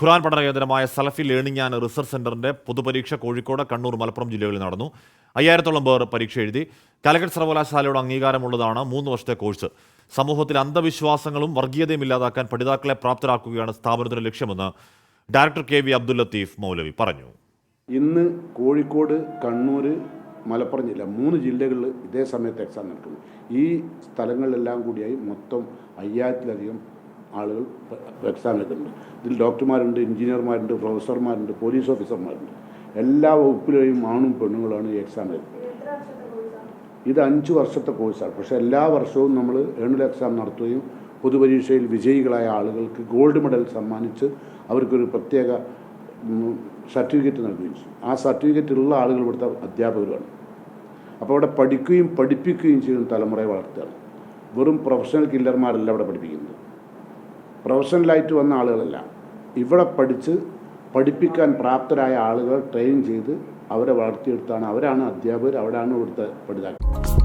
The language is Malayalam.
ഖുറാൻ പഠന കേന്ദ്രമായ സലഫി ലേണിംഗ് ആൻഡ് റിസർച്ച് സെന്ററിന്റെ പൊതുപരീക്ഷ കോഴിക്കോട് കണ്ണൂർ മലപ്പുറം ജില്ലകളിൽ നടന്നു. അയ്യായിരത്തോളം പേർ പരീക്ഷ എഴുതി. കാലിക്കറ്റ് സർവകലാശാലയുടെ അംഗീകാരമുള്ളതാണ് മൂന്ന് വർഷത്തെ കോഴ്സ്. സമൂഹത്തിൽ അന്ധവിശ്വാസങ്ങളും വർഗീയതയും ഇല്ലാതാക്കാൻ പഠിതാക്കളെ പ്രാപ്തരാക്കുകയാണ് സ്ഥാപനത്തിന്റെ ലക്ഷ്യമെന്ന് director K V Abdul Latheef Moulavi പറഞ്ഞു. ഇന്ന് കോഴിക്കോട് കണ്ണൂർ മലപ്പുറം ജില്ല മൂന്ന് ജില്ലകളിൽ ഇതേ സമയത്ത് എക്സാം നടക്കുന്നു. ഈ സ്ഥലങ്ങളിലെല്ലാം കൂടിയായി മൊത്തം അയ്യായിരത്തിലധികം ആളുകൾ എക്സാം എഴുതുന്നുണ്ട് ഇതിൽ ഡോക്ടർമാരുണ്ട് എഞ്ചിനീയർമാരുണ്ട് പ്രൊഫസർമാരുണ്ട് പോലീസ് ഓഫീസർമാരുണ്ട്. എല്ലാ വകുപ്പിലെയും ആണും പെണ്ണുങ്ങളാണ് ഈ എക്സാം എഴുതുന്നത്. ഇത് അഞ്ച് വർഷത്തെ കോഴ്സാണ് പക്ഷേ എല്ലാ വർഷവും നമ്മൾ ഏണൽ എക്സാം നടത്തുകയും പൊതുപരീക്ഷയിൽ വിജയികളായ ആളുകൾക്ക് ഗോൾഡ് മെഡൽ സമ്മാനിച്ച് അവർക്കൊരു പ്രത്യേക സർട്ടിഫിക്കറ്റ് നൽകുകയും ചെയ്യും. ആ സർട്ടിഫിക്കറ്റ് ഉള്ള ആളുകൾ ഇവിടുത്തെ അധ്യാപകരുമാണ്. അപ്പോൾ അവിടെ പഠിക്കുകയും പഠിപ്പിക്കുകയും ചെയ്യുന്ന തലമുറയെ വളർത്തുകയാണ്. വെറും പ്രൊഫഷണൽ കില്ലർമാരല്ല അവിടെ പഠിപ്പിക്കുന്നത്. പ്രൊഫഷണലായിട്ട് വന്ന ആളുകളല്ല. ഇവിടെ പഠിച്ച് പഠിപ്പിക്കാൻ പ്രാപ്തരായ ആളുകൾ ട്രെയിൻ ചെയ്ത് അവരെ വളർത്തിയെടുത്താണ് അവരാണ് അധ്യാപകർ അവരാണ് ഇവിടുത്തെ പഠിതാക്കൾ.